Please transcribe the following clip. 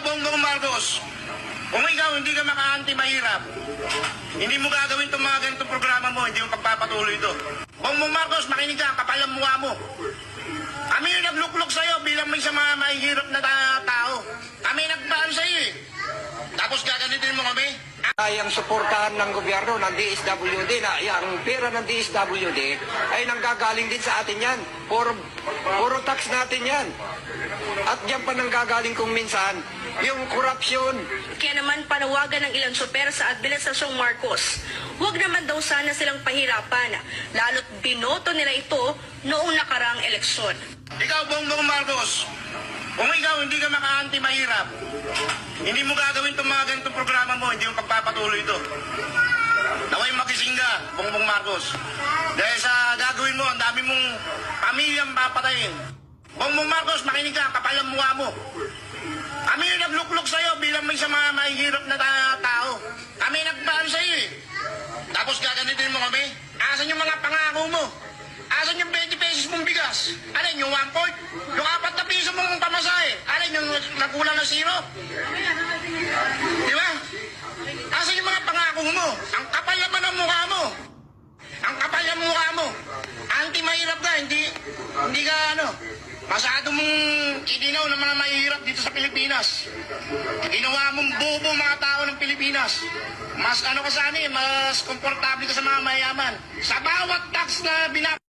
Bongbong Marcos, kung ikaw hindi ka maka-anti mahirap, hindi mo gagawin itong mga ganitong programa mo, hindi mo pagpapatuloy ito. Bongbong Marcos, makinig ka, kapal mo. Kami yung nagluklok sa'yo bilang may sa mga mahihirap na ta- tao. Kami nagpaan sa'yo eh. Tapos gaganitin mo kami? ay ang suportahan ng gobyerno ng DSWD na yung pera ng DSWD ay nanggagaling din sa atin yan. Puro, puro tax natin yan. At diyan pa nanggagaling kung minsan yung korupsyon. Kaya naman panawagan ng ilang super sa Administrasyong Marcos. Huwag naman daw sana silang pahirapan, lalo't binoto nila ito noong nakarang eleksyon. Ikaw, Bongbong Marcos, kung ikaw hindi ka maka-anti mahirap, hindi mo gagawin itong mga ganitong programa mo, hindi mo pagpapatuloy ito. Naway makising ka, Bongbong Marcos. Dahil sa gagawin mo, ang dami mong pamilyang papatayin. Bongbong Marcos, makinig ka, kapal ang mukha mo. Kami yung nagluklok sa'yo bilang may sa mga mahihirap na ta- tao. Kami nagpaan sa'yo eh. Tapos gaganitin mo kami? Asan yung mga pangako mo? Asan yung 20 pesos mong bigas? Alin, yung 1 quart? Yung apat na piso mong pamasahe? Alin, yung nagkulang na zero? Di ba? Asan yung mga pangako mo? Ang kapal naman ng mukha mo. Ang kapal ng mukha mo. Anti-mahirap ka, hindi, hindi ka ano, masyado mong itinaw na mga mahirap dito sa Pilipinas. Ginawa mong bobo mga tao ng Pilipinas. Mas ano ka sana eh, mas komportable ka sa mga mayaman. Sa bawat tax na binap